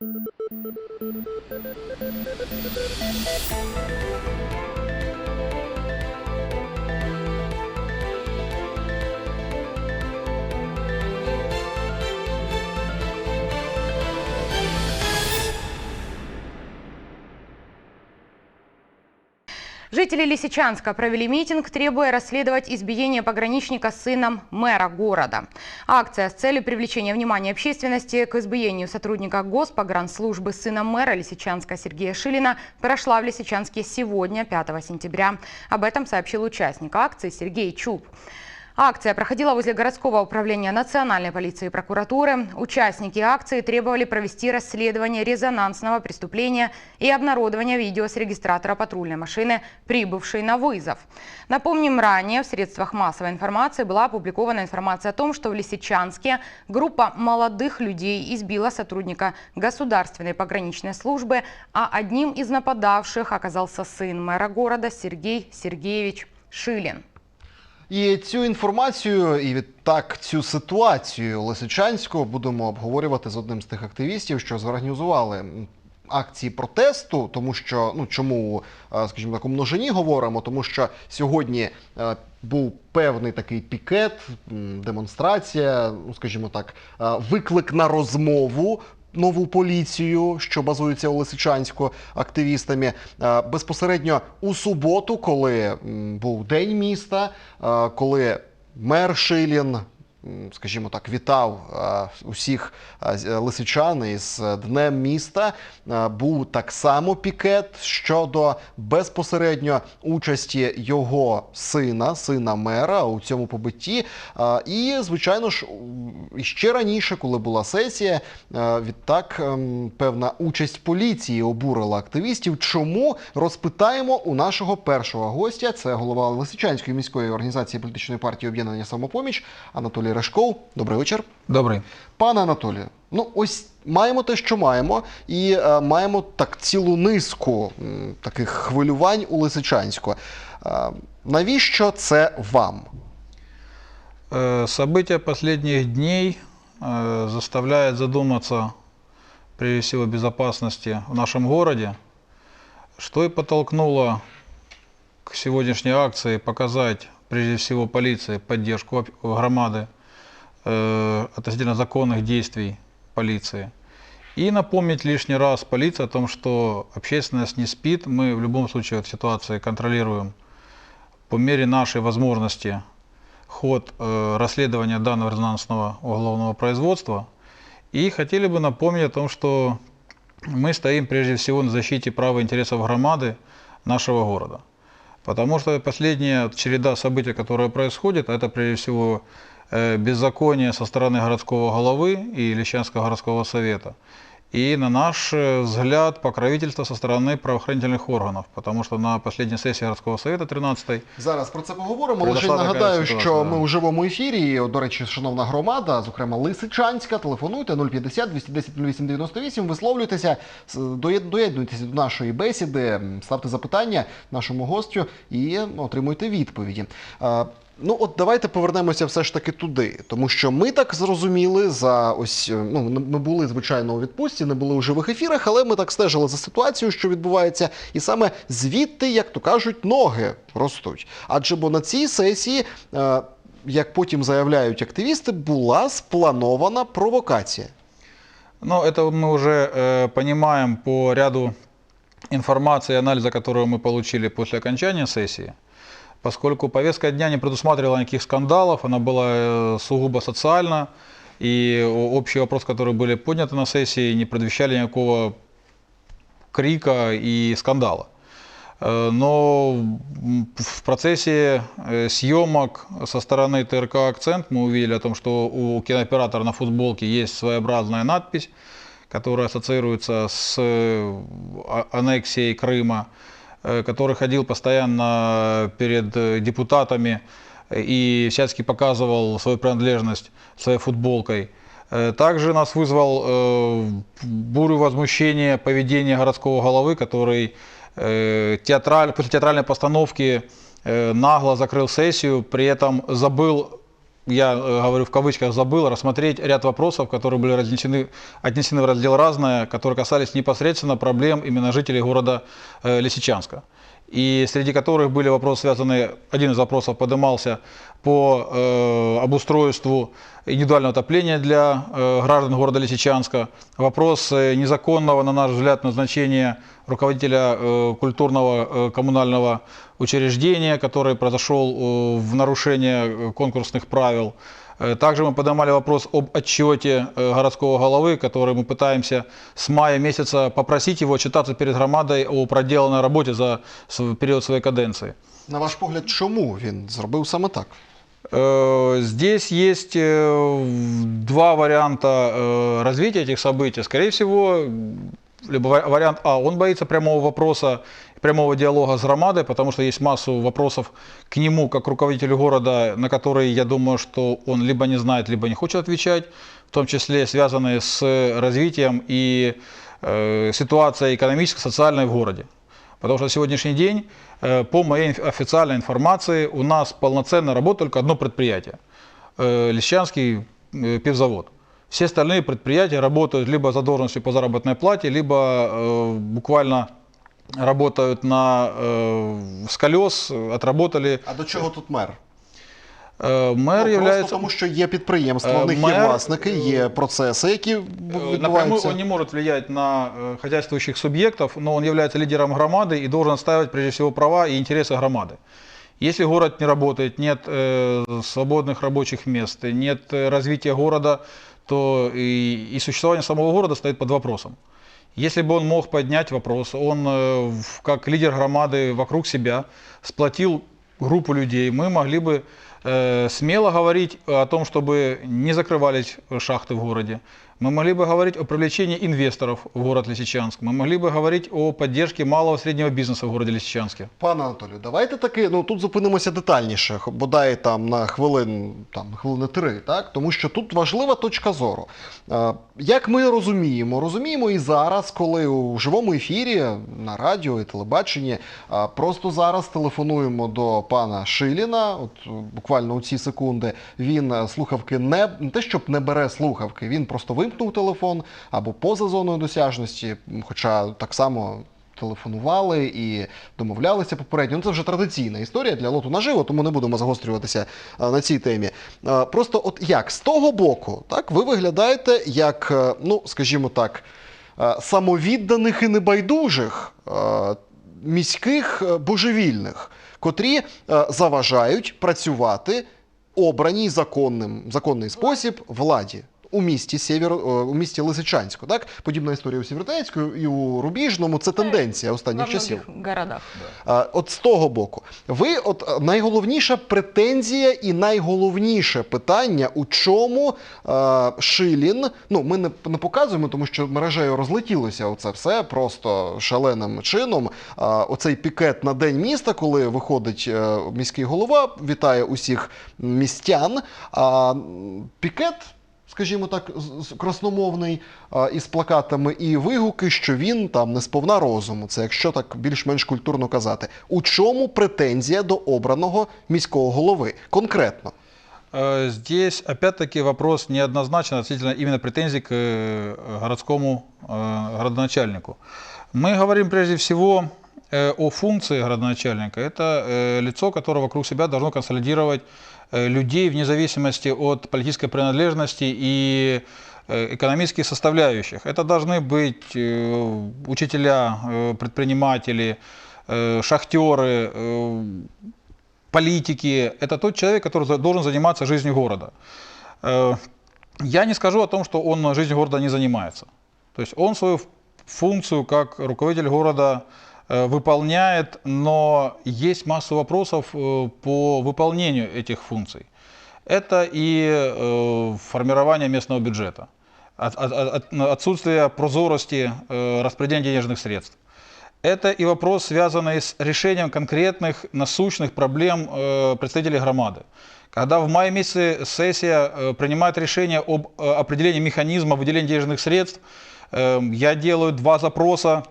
Thank you. Жители Лисичанска провели митинг, требуя расследовать избиение пограничника сыном мэра города. Акция с целью привлечения внимания общественности к избиению сотрудника Госпогранслужбы сына мэра Лисичанска Сергея Шилина прошла в Лисичанске сегодня, 5 сентября. Об этом сообщил участник акции Сергей Чуб. Акция проходила возле городского управления национальной полиции и прокуратуры. Участники акции требовали провести расследование резонансного преступления и обнародование видео с регистратора патрульной машины, прибывшей на вызов. Напомним, ранее в средствах массовой информации была опубликована информация о том, что в Лисичанске группа молодых людей избила сотрудника государственной пограничной службы, а одним из нападавших оказался сын мэра города Сергей Сергеевич Шилин. І цю інформацію, і відтак цю ситуацію Лисичанського будемо обговорювати з одним з тих активістів, що зорганізували акції протесту, тому що ну чому, е, скажімо так, у множині говоримо, тому що сьогодні е, був певний такий пікет, демонстрація, ну скажімо так, е, виклик на розмову. Нову поліцію, що базується у Лисичанську активістами, Е, безпосередньо у суботу, коли був день міста, е, коли мер Шилін, скажімо так, вітав е, усіх е, е, лисичан із днем міста. Був так само пікет щодо безпосередньо участі його сина, сина мера у цьому побитті. І, звичайно ж, ще раніше, коли була сесія, відтак ем, певна участь поліції обурила активістів. Чому розпитаємо у нашого першого гостя? Це голова Лисичанської міської організації політичної партії об'єднання самопоміч Анатолій Рашков. Добрий вечір. Добрий. Пане Анатолію, ну ось маємо те, що маємо, і е, маємо так цілу низку м, таких хвилювань у Лисичанську. Е, навіщо це вам? Э, События последних дней э, заставляют задуматься, прежде всего, о безопасности в нашем городе, что и подтолкнуло к сегодняшней акции показать, прежде всего, полиции поддержку об- громады э, относительно законных действий полиции. И напомнить лишний раз полиции о том, что общественность не спит, мы в любом случае эту ситуацию контролируем по мере нашей возможности ход э, расследования данного резонансного уголовного производства. И хотели бы напомнить о том, что мы стоим прежде всего на защите права и интересов громады нашего города. Потому что последняя череда событий, которые происходят, это прежде всего беззаконие со стороны городского головы и Лещанского городского совета. И, на наш э, взгляд, покровительство со стороны правоохранительных органов. Потому что на последней сессии городского совета 13 Зараз про це поговоримо. Произошла Лише така нагадаю, ситуація, що да. ми у живому ефірі. І, от, До речі, шановна громада, зокрема Лисичанська, телефонуйте 050 210 08 98, висловлюйтеся, с- доєд- доєднуйтеся до нашої бесіди, м, ставте запитання нашому гостю і отримуйте відповіді. Е, Ну, от давайте повернемося все ж таки туди, тому що ми так зрозуміли за ось е, ну ми були звичайно у відпустці, не були у живих ефірах, але ми так стежили за ситуацією, що відбувається, і саме звідти, як то кажуть, ноги ростуть. Адже бо на цій сесії, е, як потім заявляють активісти, була спланована провокація. Ну, это мы уже э, понимаем по ряду информации и анализа, которую мы получили после окончания сессии, Поскольку повестка дня не предусматривала никаких скандалов, она была э, сугубо социальна, и общие вопросы, которые были подняты на сессии, не предвещали никакого крика и скандала. Э, Но в процессе э, съемок со стороны ТРК «Акцент» мы увидели о том, что у кинооператора на футболке есть своеобразная надпись, которая ассоциируется с а- аннексией Крыма, который ходил постоянно перед э, депутатами э, и всячески показывал свою принадлежность своей футболкой. Э, Также нас вызвал э, бурю возмущения поведения городского головы, который э, театраль, после театральной постановки э, нагло закрыл сессию, при этом забыл я э, говорю в кавычках, забыл рассмотреть ряд вопросов, которые были разнесены, отнесены в раздел «Разное», которые касались непосредственно проблем именно жителей города э, Лисичанска. И среди которых были вопросы, связанные, один из вопросов поднимался по э, обустройству индивидуального отопления для э, граждан города Лисичанска, вопрос э, незаконного, на наш взгляд, назначения руководителя э, культурного э, коммунального учреждения, который произошел э, в нарушение э, конкурсных правил. Э, Также мы поднимали вопрос об отчете э, городского головы, который мы пытаемся с мая месяца попросить его отчитаться перед громадой о проделанной работе за период своей каденции. На ваш погляд, чому він зробив саме так? Э, Здесь есть два варианта развития этих событий. Скорее всего, либо ва- вариант А, он боится прямого вопроса, прямого диалога с громадой, потому что есть массу вопросов к нему, как руководителю города, на которые, я думаю, что он либо не знает, либо не хочет отвечать, в том числе связанные с развитием и э, ситуацией экономической, социальной в городе. Потому что на сегодняшний день, э, по моей официальной информации, у нас полноценно работает только одно предприятие. э, Лисичанский э, пивзавод. Все остальные предприятия работают либо за должностью по заработной плате, либо э, буквально работают на, э, с колес, э, отработали. А до чого тут мер? Э, Мэр ну, является... Просто тому, що є підприємства, Е, в них є мер, власники, є процеси, які Э, Напрямую відбуваються. он не может влиять на э, хозяйствующих субъектов, но он является лидером громады и должен отстаивать прежде всего права и интересы громады. Если город не работает, нет э, свободных рабочих мест, нет э, развития города, то и, и существование самого города стоит под вопросом. Если бы он мог поднять вопрос, он э, в- как лидер громады вокруг себя сплотил группу людей, мы могли бы э, смело говорить о том, чтобы не закрывались шахты в городе. Мы могли бы говорить о привлечении инвесторов в город Лисичанск. Мы могли бы говорить о поддержке малого и среднего бизнеса в городе Лисичанске. Пане Анатолію, давайте таки, ну тут зупинимося детальніше, х- бодай там на хвилин, там хвилини три, так? Тому що тут важлива точка зору. Е, як ми розуміємо, розуміємо і зараз, коли у живому ефірі на радіо і телебаченні, е, просто зараз телефонуємо до пана Шиліна, от е, буквально у ці секунди, він е, слухавки не, не те, щоб не бере слухавки, він просто вимкнув телефон або поза зоною досяжності, хоча так само телефонували і домовлялися попередньо. Ну, це вже традиційна історія для лоту наживо, тому не будемо загострюватися на цій темі. Просто, от як з того боку, так ви виглядаєте як, е, ну скажімо так, е, самовідданих і небайдужих е, міських е, божевільних, котрі е, заважають працювати обраній законним законний спосіб владі. У місті Сєвєро, е, у місті Лисичанську, так подібна історія у Сєвєродонецьку і у Рубіжному. Це тенденція останніх часів. городах. От з того боку, ви, от е, найголовніша претензія і найголовніше питання, у чому е, Шилін, ну ми не, не показуємо, тому що мережею розлетілося оце все просто шаленим чином. А, оцей пікет на день міста, коли виходить е, міський голова, вітає усіх містян. А м, пікет Скажімо так, з- з- красномовний а, із плакатами і вигуки, що він там не сповна розуму. Це якщо так більш-менш культурно казати. У чому претензія до обраного міського голови? Конкретно. Э, Здесь опять-таки вопрос неоднозначен относительно именно претензий к э, городскому э, городоначальнику. Мы говорим прежде всего э, о функции городоначальника. Это э, лицо, которое вокруг себя должно консолидировать э, людей вне зависимости от политической принадлежности и э, экономических составляющих. Это должны быть э, учителя, э, предприниматели, э, шахтеры, э, политики. Это тот человек, который должен заниматься жизнью города. Э, Я не скажу о том, что он жизнью города не занимается. То есть он свою функцию как руководитель города э, выполняет, но есть масса вопросов э, по выполнению этих функций. Это и э, формирование местного бюджета, от- от- от- отсутствие прозорости э, распределения денежных средств. Это и вопрос, связанный с решением конкретных насущных проблем э, представителей громады. Когда в мае месяце сессия э, принимает решение об э, определении механизма выделения денежных средств, э, я делаю два запроса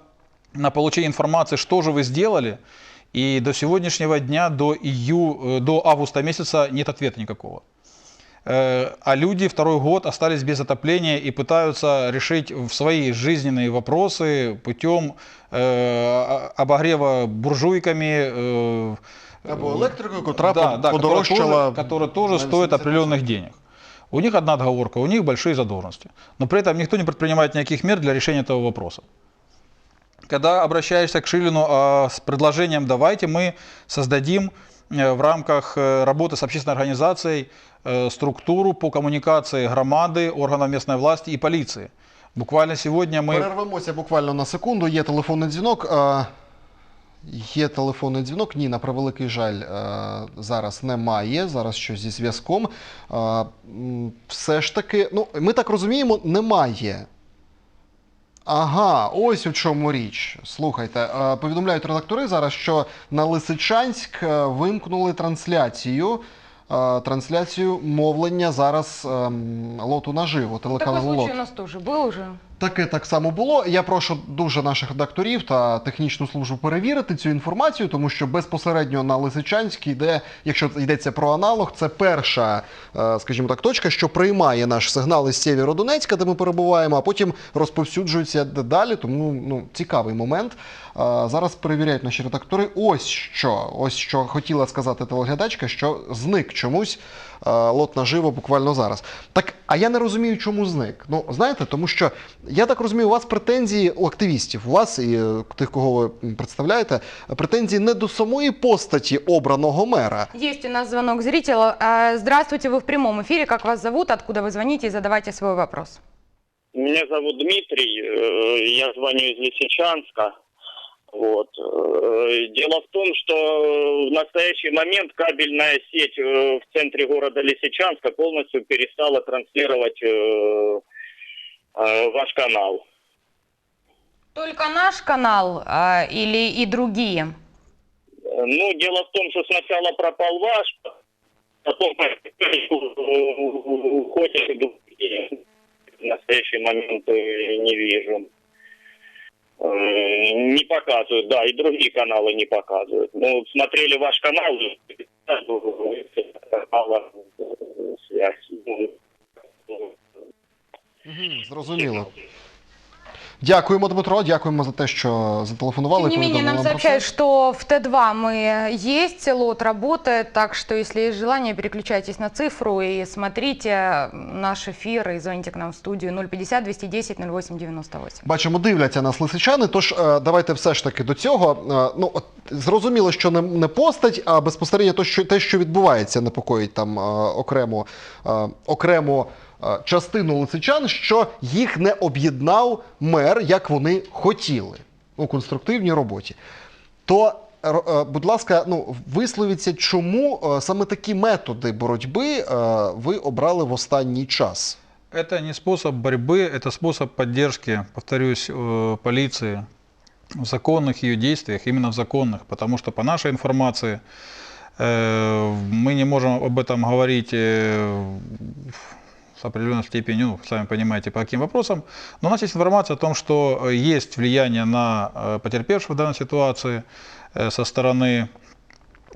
на получение информации, что же вы сделали, и до сегодняшнего дня, до, ию, э, до августа месяца нет ответа никакого. Э, А люди второй год остались без отопления и пытаются решить свои жизненные вопросы путем э, обогрева буржуйками, Або електрикою, котра да, да, подорожчала. которая тоже, которая тоже стоит 80%. определенных денег. У них одна отговорка, у них большие задолженности. Но при этом никто не предпринимает никаких мер для решения этого вопроса. Когда обращаешься к Шилину а, с предложением «давайте мы создадим э, в рамках э, работы с общественной организацией э, структуру по коммуникации громады, органов местной власти и полиции». Буквально сегодня мы... Перервемося буквально на секунду. Є телефонний дзвінок. Е, Є телефонний дзвінок. Ні, на превеликий жаль, е, зараз немає. Зараз щось зі зв'язком. Е, м, Все ж таки, ну, ми так розуміємо, немає. Ага, ось у чому річ. Слухайте, е, повідомляють редактори зараз, що на Лисичанськ е, вимкнули трансляцію. е, Трансляцію мовлення зараз ем, лоту наживо, Такой телеканалу случай Лот. у нас тоже был уже. Таке так само було. Я прошу дуже наших редакторів та технічну службу перевірити цю інформацію, тому що безпосередньо на Лисичанськ йде, якщо йдеться про аналог, це перша, е, скажімо так, точка, що приймає наш сигнал із Сєвєродонецька, де ми перебуваємо, а потім розповсюджується далі. Тому ну цікавий момент. Е, Зараз перевіряють наші редактори. Ось що, ось що хотіла сказати телеглядачка, що зник чомусь лот наживо буквально зараз. Так, а я не розумію, чому зник. Ну, знаєте, тому що я так розумію, у вас претензії у активістів, у вас і е, тих, кого ви м, представляєте, претензії не до самої постаті обраного мера. Есть у нас звонок зрителя. А, Здравствуйте, вы в прямом эфире. Как вас зовут? Откуда вы звоните? И задавайте свой вопрос. Меня зовут Дмитрий, э, я звоню из Лисичанска. Вот. Э, Дело в том, что в настоящий момент кабельная сеть э, в центре города Лисичанска полностью перестала транслировать э, ваш канал. Только наш канал а, или и другие? Ну, дело в том, что сначала пропал ваш, потом уходят и другие. В настоящий момент не вижу. Э, Не показывают, да, и другие каналы не показывают. Ну, смотрели ваш канал, канала связь. Зрозуміло. Дякуємо, Дмитро. Дякуємо за те, що зателефонували. Тем не менее, нам сообщают, что в Т2 мы есть, лот работает, так что если есть желание, переключайтесь на цифру и смотрите наш эфир и звоните к нам в студию 050 210 08 98. Бачимо, дивляться нас лисичани. Тож е, давайте все ж таки до цього. Е, ну от зрозуміло, що не, не постать, а безпосередньо те, що те, що відбувається, непокоїть там е, окремо, е, окремо частину лисичан, що їх не об'єднав мер, як вони хотіли у конструктивній роботі. То, р- е, будь ласка, ну висловіться, чому е, саме такі методи боротьби е, ви обрали в останній час? Это не способ борьбы, это способ поддержки, повторюсь, э, полиции в законных ее действиях, именно в законных, потому что по нашей информации э, мы не можем об этом говорить э, с определенной степенью, ну, сами понимаете, по каким вопросам, но у нас есть информация о том, что э, есть влияние на э, потерпевших в данной ситуации э, со стороны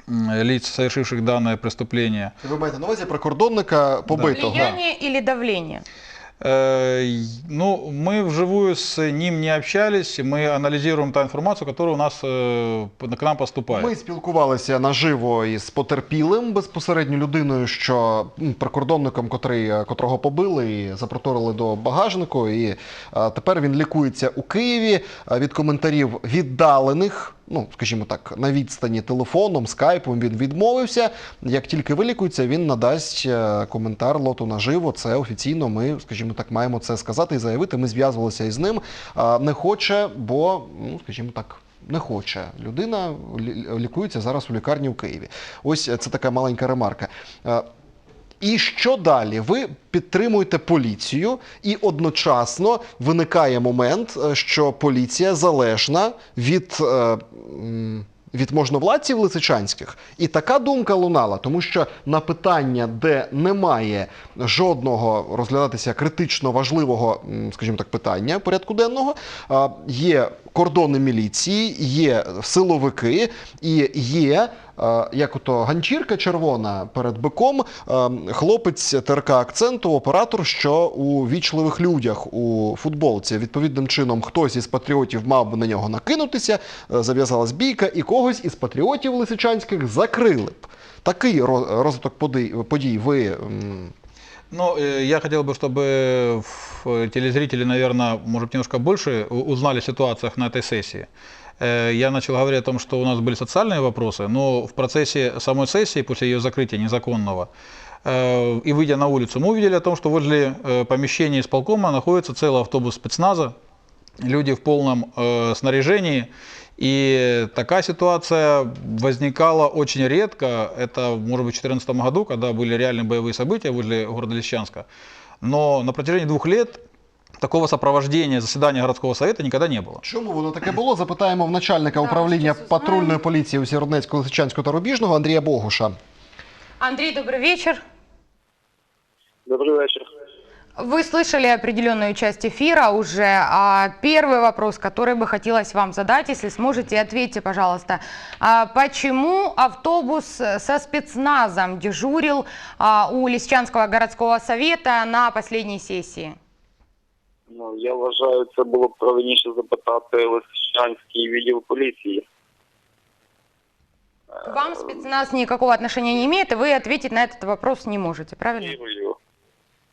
м, лиц, совершивших данное преступление. Ви маєте на увазі прикордонника побитого? Влияние или давление? Э, й- Ну, мы вживую с ним не общались, мы анализируем ту информацию, которая у нас э, п- к нам поступает. Ми спілкувалися наживо із потерпілим безпосередньо людиною, що м, прикордонником, котрий, е, котрого побили і запроторили до багажнику. І е, тепер він лікується у Києві Е, від коментарів віддалених. Ну, скажімо так, на відстані телефоном, скайпом він відмовився. Як тільки вилікується, він надасть е, коментар лоту наживо. Це офіційно. Ми, скажімо так, маємо це сказати і заявити. Ми зв'язувалися із ним. Е, Не хоче, бо, ну, скажімо так, не хоче. Людина лікується зараз у лікарні в Києві. Ось е, це така маленька ремарка. І що далі? Ви підтримуєте поліцію, і одночасно виникає момент, е, що поліція залежна від. е, Від можновладців лисичанських, і така думка лунала, тому що на питання, де немає жодного розглядатися критично важливого, скажімо так, питання порядку денного, є кордони міліції, є силовики і є як ото ганчірка червона перед биком. Е, хлопець ТРК акценту, оператор, що у вічливих людях у футболці. Відповідним чином хтось із патріотів мав би на нього накинутися, е, зав'язалась бійка, і когось із патріотів лисичанських закрили б. Такий ро- розвиток подій, подій ви м, Ну, э, я хотел бы, чтобы в- телезрители, наверное, может быть, немножко больше у- узнали о ситуациях на этой сессии. Э, Я начал говорить о том, что у нас были социальные вопросы, но в процессе самой сессии, после ее закрытия незаконного, э, и выйдя на улицу, мы увидели о том, что возле э, помещения исполкома находится целый автобус спецназа, люди в полном снаряжении. И такая ситуация возникала очень редко. Это, может быть, в 2014 году, когда были реальные боевые события возле города Лисичанска. Но на протяжении двух лет такого сопровождения заседания городского совета никогда не было. Чому воно таке було? Запитаємо в начальника Так, управління щас узнаємо. патрульної поліції у Сєвєродонецьку, Лисичанську та Рубіжного Андрія Богуша. Андрей, добрый вечер. Добрий вечір. Вы слышали определенную часть эфира уже. А первый вопрос, который бы хотелось вам задать, если сможете, ответьте, пожалуйста. А почему автобус со спецназом дежурил а, у Лисичанского городского совета на последней сессии? Ну, я вважаю, це було б правильніше запитати Лисичанський відділ поліції. Вам спецназ никакого отношения не имеет, и вы ответить на этот вопрос не можете, правильно? Вірую.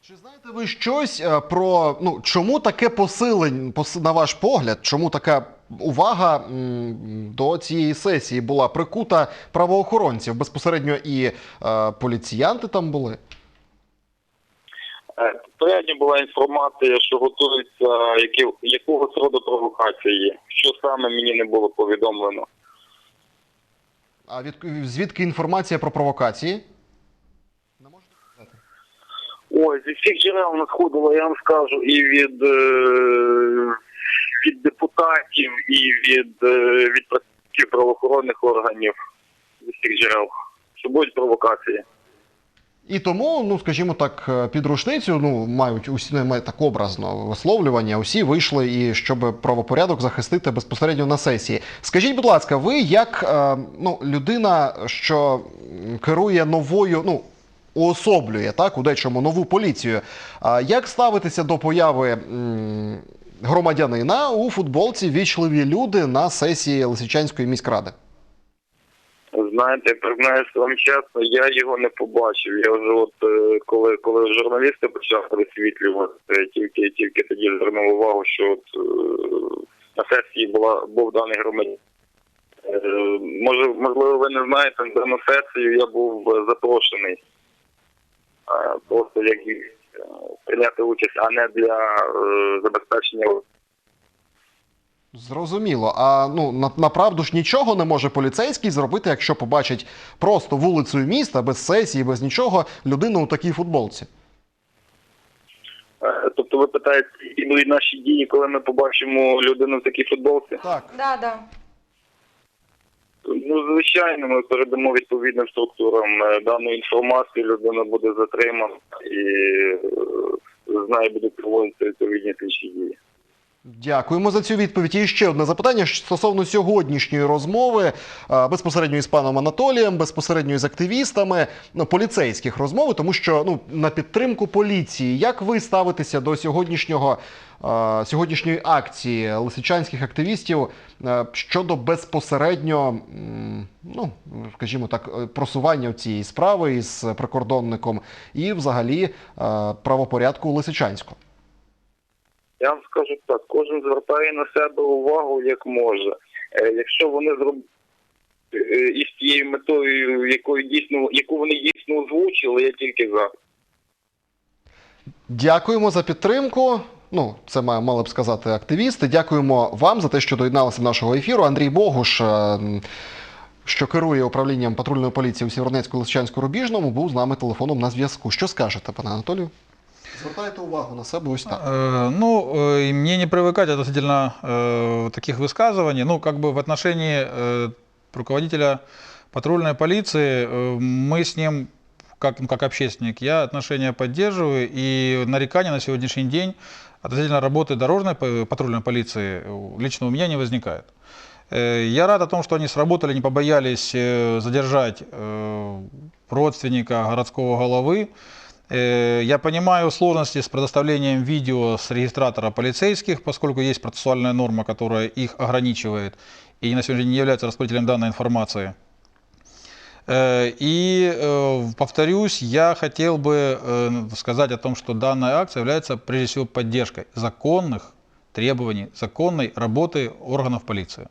Чи знаєте ви щось е, про ну чому таке посилення, пос- на ваш погляд, чому така увага м, до цієї сесії була прикута правоохоронців? Безпосередньо і е, поліціянти там були? Е, Попередньо була інформація, що готується які, якогось роду провокації. Що саме мені не було повідомлено. А від звідки інформація про провокації? Не можете сказати? Ой, зі всіх джерел надходило, я вам скажу, і від, е, від депутатів, і від, е, від працівників правоохоронних органів зі всіх джерел. Що будуть провокації. І тому, ну скажімо так, е, під рушницю, ну мають усі не так образно висловлювання. Усі вийшли і щоб правопорядок захистити безпосередньо на сесії. Скажіть, будь ласка, ви як е, ну людина, що керує новою, ну уособлює так у дечому нову поліцію. А як ставитися до появи громадянина у футболці вічливі люди на сесії Лисичанської міськради? Знаєте, признаюся вам чесно, я його не побачив. Я вже от е, коли, коли журналісти почали висвітлювати, тільки тільки тоді звернув увагу, що от е, на сесії була був даний громадянин. Е, Може, можливо, ви не знаєте, на дану сесію я був запрошений просто як прийняти участь, а не для забезпечення Зрозуміло. А ну на, направду ж нічого не може поліцейський зробити, якщо побачить просто вулицею міста без сесії, без нічого людину у такій футболці. Е, Тобто ви питаєте, які будуть наші дії, коли ми побачимо людину в такій футболці? Так. Да, да. Ну, звичайно, ми передамо відповідним структурам е, дану інформацію, людина буде затримана і е, з нею будуть проводитися відповідні слідчі дії. Дякуємо за цю відповідь. І ще одне запитання стосовно сьогоднішньої розмови безпосередньо із паном Анатолієм, безпосередньо із активістами, ну, поліцейських розмови, тому що ну на підтримку поліції. Як ви ставитеся до сьогоднішнього сьогоднішньої акції лисичанських активістів щодо безпосередньо, ну скажімо так, е, просування цієї справи із прикордонником і взагалі правопорядку у Лисичанську? Я вам скажу так, кожен звертає на себе увагу як може. Е, Якщо вони зроблять із тією метою, якою дійсно, яку вони дійсно озвучили, я тільки за. Дякуємо за підтримку. Ну, це мали б сказати активісти. Дякуємо вам за те, що доєдналися до нашого ефіру. Андрій Богуш, е, що керує управлінням патрульної поліції у Сєвєродонецьку лисичанську рубіжному, був з нами телефоном на зв'язку. Що скажете, пане Анатолію? Звертайте увагу на себе ось так. Ну, э, мне не привыкать относительно таких высказываний. Ну, как бы в отношении руководителя патрульной полиции мы с ним, как, ну, как общественник, я отношения поддерживаю, и нарекания на сегодняшний день относительно работы дорожной патрульной полиции э, лично у меня не возникает. Э, Я рад о том, что они сработали, не побоялись э, задержать родственника городского головы. Э, Я понимаю сложности с предоставлением видео с регистратора полицейских, поскольку есть процессуальная норма, которая их ограничивает и на сегодня не является распределителем данной информации. Э, И, э, повторюсь, я хотел бы сказать о том, что данная акция является прежде всего поддержкой законных требований, законной работы органов полиции.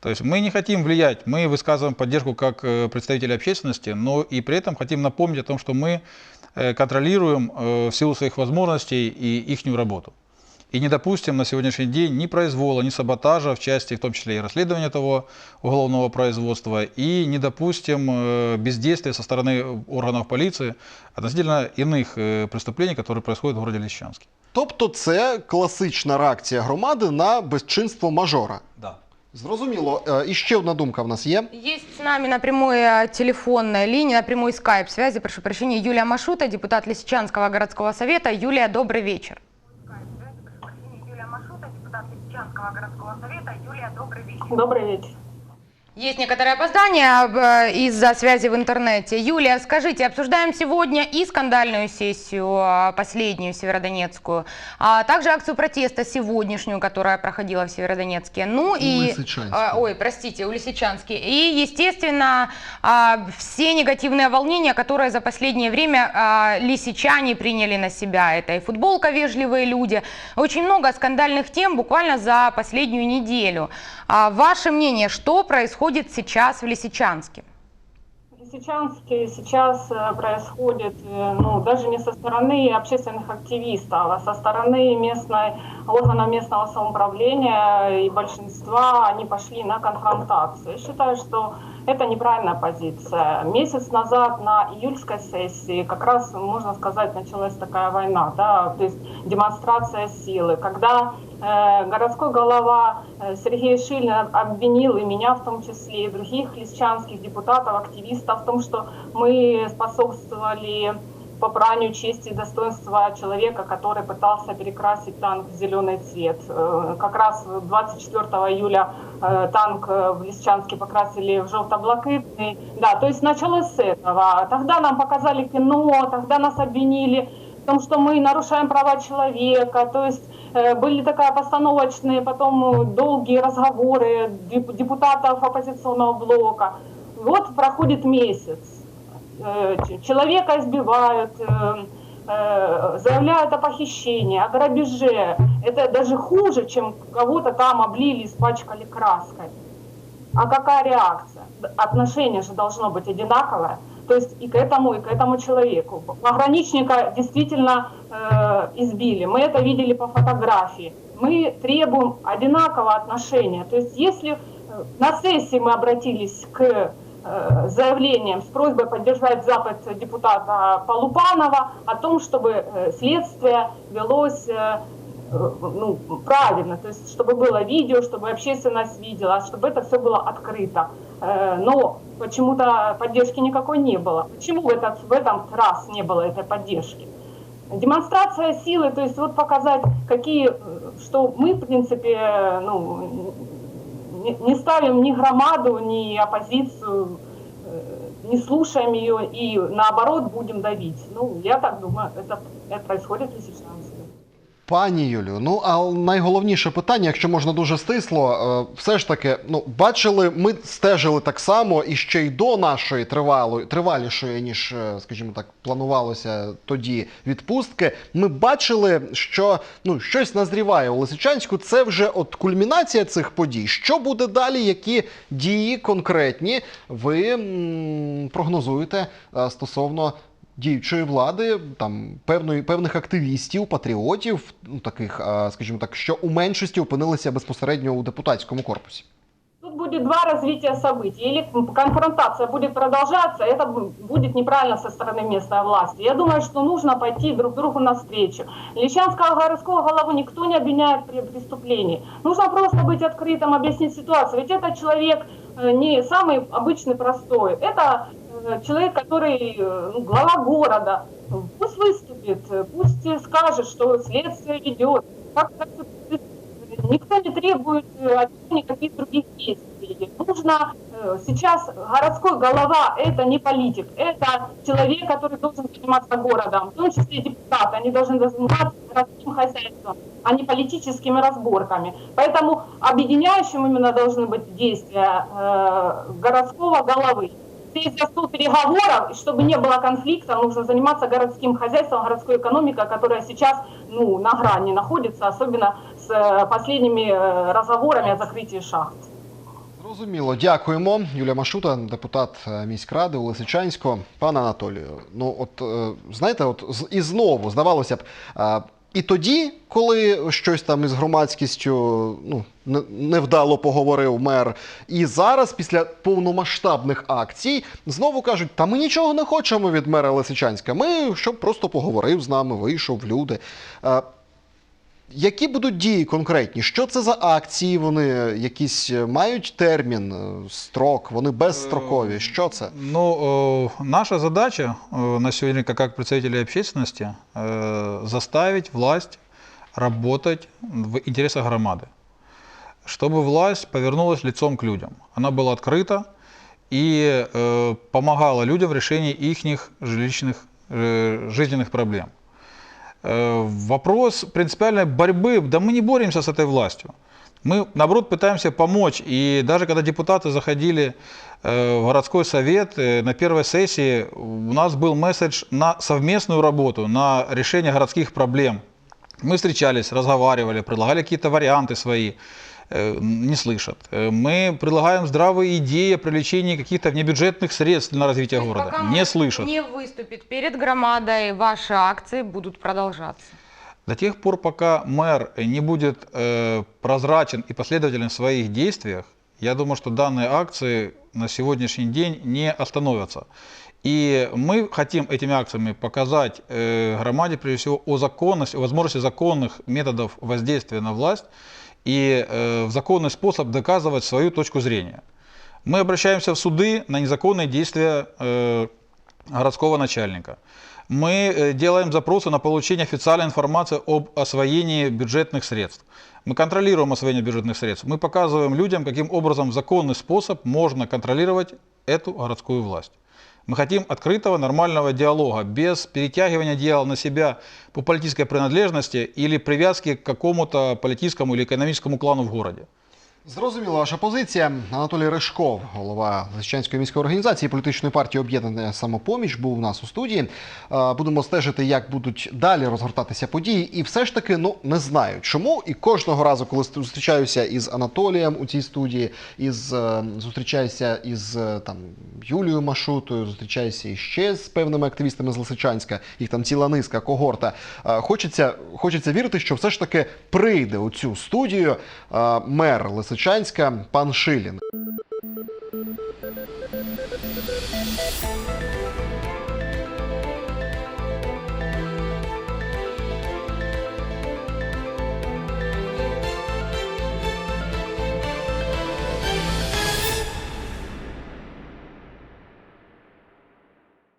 То есть мы не хотим влиять, мы высказываем поддержку как э, представители общественности, но и при этом хотим напомнить о том, что мы э, контролируем э, в силу своих возможностей и их работу. И не допустим на сегодняшний день ни произвола, ни саботажа в части, в том числе и расследования того уголовного производства, и не допустим бездействия со стороны органов полиции относительно иных преступлений, которые происходят в городе Лисичанске. Тобто, це класична реакція громади на безчинство мажора. Да. Зрозуміло. Е, І ще одна думка в нас є. Есть с нами на прямой э, телефонной линии, на прямой скайп-связи, прошу прощения, Юлия Машута, депутат Лисичанского городского совета. Юлия, добрый вечер. Юлия Машута, депутат Лисичанского городского совета. Юлия, добрый вечер. Добрый вечер. Есть некоторое опоздание э, из-за связи в интернете. Юлия, скажите, обсуждаем сегодня и скандальную сессию, э, последнюю северодонецкую, а также акцию протеста сегодняшнюю, которая проходила в Северодонецке. Ну и... Э, Ой, простите, у Лисичанске. И, естественно, а, все негативные волнения, которые за последнее время а, лисичане приняли на себя. Это и футболка «Вежливые люди». Очень много скандальных тем буквально за последнюю неделю. А ваше мнение, что происходит сейчас в Лисичанске? Лисичанске сейчас э, происходит, э, ну, даже не со стороны общественных активистов, а со стороны местной, органов местного самоуправления и большинства, они пошли на конфронтацию. Я считаю, что это неправильная позиция. Месяц назад на июльской сессии как раз, можно сказать, началась такая война, да, то есть демонстрация силы, когда э, городской голова э, Сергей Шильин обвинил и меня в том числе, и других лисчанских депутатов, активистов в том, что мы способствовали попранию чести и достоинства человека, который пытался перекрасить танк в зеленый цвет. Э, Как раз 24 июля э, танк э, в Лисичанске покрасили в желто-блакитный. Да, то есть началось с этого. Тогда нам показали кино, тогда нас обвинили в том, что мы нарушаем права человека. То есть э, были такая постановочные потом э, долгие разговоры деп- депутатов оппозиционного блока. Вот проходит месяц. Э, Человека избивают, э, э, заявляют о похищении, о грабеже. Это даже хуже, чем кого-то там облили, испачкали краской. А какая реакция? Отношение же должно быть одинаковое. То есть и к этому, и к этому человеку. Пограничника действительно э, избили. Мы это видели по фотографии. Мы требуем одинакового отношения. То есть если на сессии мы обратились к э, заявлением с просьбой поддержать запад депутата Полупанова о том, чтобы э, следствие велось э, ну, правильно, то есть чтобы было видео, чтобы общественность видела, чтобы это все было открыто. Но почему-то поддержки никакой не было. Почему в этот, в этом раз не было этой поддержки? Демонстрация силы, то есть вот показать, какие, что мы, в принципе, ну, не, не ставим ни громаду, ни оппозицию, э, не слушаем ее и наоборот будем давить. Ну, я так думаю, это, это происходит и сейчас. Пані Юлію, ну а найголовніше питання, якщо можна дуже стисло, е, все ж таки, ну бачили, ми стежили так само і ще й до нашої тривалої, тривалішої, ніж, е, скажімо так, планувалося тоді відпустки. Ми бачили, що ну щось назріває у Лисичанську. Це вже от кульмінація цих подій. Що буде далі? Які дії конкретні ви м, прогнозуєте е, стосовно діючої влади, там певної певних активістів, патріотів, ну таких, а, скажімо так, що у меншості опинилися безпосередньо у депутатському корпусі. Тут будет два развития событий. Или конфронтация будет продолжаться, это бу- будет неправильно со стороны местной власти. Я думаю, что нужно пойти друг другу навстречу. Личанского городского голову никто не обвиняет при преступлении. Нужно просто быть открытым, объяснить ситуацию. Ведь этот человек э, не самый обычный простой. Это э, человек, который э, ну, глава города. Пусть выступит, э, пусть э, скажет, что следствие ведет. Как, Никто не требует э, от него никаких других действий. Соответственно, э, сейчас городской голова – это не политик, это человек, который должен заниматься городом, в том числе депутаты, они должны заниматься городским хозяйством, а не политическими разборками. Поэтому объединяющим именно должны быть действия э, городского головы. Сесть за стол переговоров, и чтобы не было конфликта, нужно заниматься городским хозяйством, городской экономикой, которая сейчас ну, на грани находится, особенно с э, последними э, разговорами о закрытии шахт. Зрозуміло, дякуємо. Юлія Машута, депутат е, міськради у Лисичанську. Пане Анатолію, ну от е, знаєте, от з- і знову здавалося б. е, І тоді, коли щось там із громадськістю ну, не- невдало поговорив мер, і зараз, після повномасштабних акцій, знову кажуть, та ми нічого не хочемо від мера Лисичанська. Ми щоб просто поговорив з нами, вийшов люди. Е, які будуть дії конкретні? Що це за акції? Вони якісь е, мають термін, е, строк, вони безстрокові. Що це? Ну, э, наша задача э, на сегодня, как, как представителей общественности, э, заставить власть работать в интересах громады. Чтобы власть повернулась лицом к людям. Она была открыта и э, помогала людям в решении их жилищных, э, жизненных проблем. Э, Вопрос принципиальной борьбы, да мы не боремся с этой властью. Мы, наоборот, пытаемся помочь. И даже когда депутаты заходили э, в городской совет э, на первой сессии, у нас был месседж на совместную работу, на решение городских проблем. Мы встречались, разговаривали, предлагали какие-то варианты свои, э, Не слышат. Э, Мы предлагаем здравые идеи о привлечении каких-то внебюджетных средств на развитие есть города. Не слышат. Не выступит перед громадой, ваши акции будут продолжаться. До тех пор, пока мэр не будет э, прозрачен и последователен в своих действиях, я думаю, что данные акции на сегодняшний день не остановятся. И мы хотим этими акциями показать э, громаде, прежде всего, о законности, о возможности законных методов воздействия на власть и э, в законный способ доказывать свою точку зрения. Мы обращаемся в суды на незаконные действия э, городского начальника. Мы э, делаем запросы на получение официальной информации об освоении бюджетных средств. Мы контролируем освоение бюджетных средств. Мы показываем людям, каким образом в законный способ можно контролировать эту городскую власть. Мы хотим открытого, нормального диалога, без перетягивания дела на себя по политической принадлежности или привязки к какому-то политическому или экономическому клану в городе. Зрозуміла ваша позиція. Анатолій Ришков, голова Лисичанської міської організації політичної партії Об'єднана самопоміч, був у нас у студії. Е, Будемо стежити, як будуть далі розгортатися події. І все ж таки, ну не знаю чому. І кожного разу, коли зустрічаюся із Анатолієм у цій студії, із е, зустрічаюся із е, там Юлією Машутою, зустрічаюся іще з певними активістами з Лисичанська, їх там ціла низка, когорта. Хочеться, хочеться вірити, що все ж таки прийде у цю студію мер Лисичанська пан Шилін.